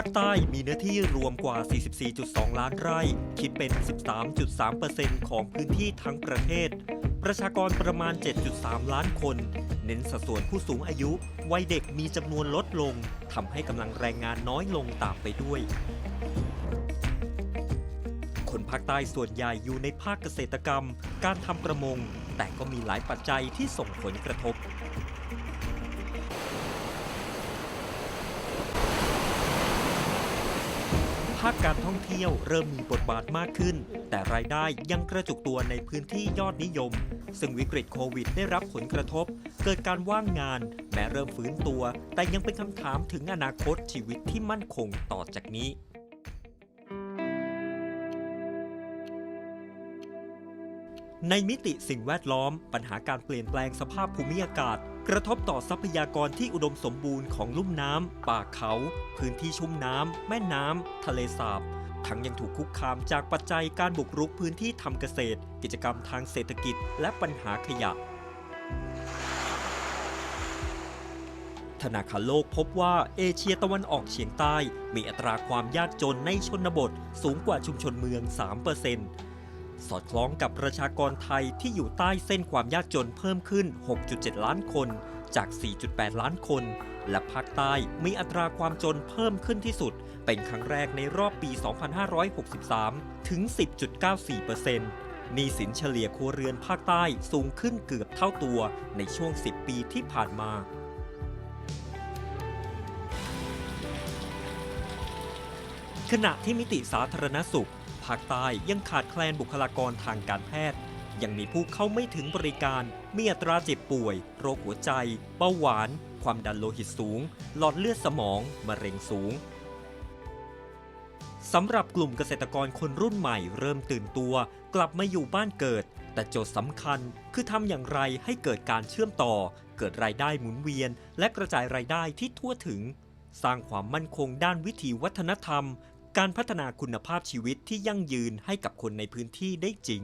ภาคใต้มีเนื้อที่รวมกว่า 44.2 ล้านไร่ คิดเป็น 13.3%ของพื้นที่ทั้งประเทศ ประชากรประมาณ 7.3 ล้านคน เน้นสัดส่วนผู้สูงอายุ วัยเด็กมีจำนวนลดลง ทำให้กำลังแรงงานน้อยลงตามไปด้วย คนภาคใต้ส่วนใหญ่อยู่ในภาคเกษตรกรรม การทำประมง แต่ก็มีหลายปัจจัยที่ส่งผลกระทบาคการท่องเที่ยวเริ่มมีบทบาทมากขึ้น แต่รายได้ยังกระจุกตัวในพื้นที่ยอดนิยม ซึ่งวิกฤตโควิดได้รับผลกระทบ เกิดการว่างงาน แม้เริ่มฟื้นตัว แต่ยังเป็นคำถามถึงอนาคตชีวิตที่มั่นคงต่อจากนี้ในมิติสิ่งแวดล้อม ปัญหาการเปลี่ยนแปลงสภาพภูมิอากาศ กระทบต่อทรัพยากรที่อุดมสมบูรณ์ของลุ่มน้ำ ป่าเขา พื้นที่ชุ่มน้ำ แม่น้ำ ทะเลสาบ ทั้งยังถูกคุกคามจากปัจจัยการบุกรุกพื้นที่ทำเกษตร กิจกรรมทางเศรษฐกิจ และปัญหาขยะ ธนาคารโลกพบว่าเอเชียตะวันออกเฉียงใต้ มีอัตราความยากจนในชนบท สูงกว่าชุมชนเมือง 3% สอดคล้องกับประชากรไทยที่อยู่ใต้เส้นความยากจนเพิ่มขึ้น 6.7 ล้านคน จาก 4.8 ล้านคน และภาคใต้มีอัตราความจนเพิ่มขึ้นที่สุด เป็นครั้งแรกในรอบปี 2563 ถึง 10.94%หนี้สินเฉลี่ยครัวเรือนภาคใต้สูงขึ้นเกือบเท่าตัวในช่วง 10 ปีที่ผ่านมาขณะที่มิติสาธารณสุข ภาคใต้ยังขาดแคลนบุคลากรทางการแพทย์ ยังมีผู้เข้าไม่ถึงบริการ มีอัตราเจ็บป่วย โรคหัวใจ เบาหวาน ความดันโลหิตสูง หลอดเลือดสมอง มะเร็งสูงสำหรับกลุ่มเกษตรกรคนรุ่นใหม่เริ่มตื่นตัว กลับมาอยู่บ้านเกิด แต่โจทย์สำคัญคือทำอย่างไรให้เกิดการเชื่อมต่อ เกิดรายได้หมุนเวียน และกระจายรายได้ที่ทั่วถึง สร้างความมั่นคงด้านวิถีวัฒนธรรม การพัฒนาคุณภาพชีวิตที่ยั่งยืนให้กับคนในพื้นที่ได้จริง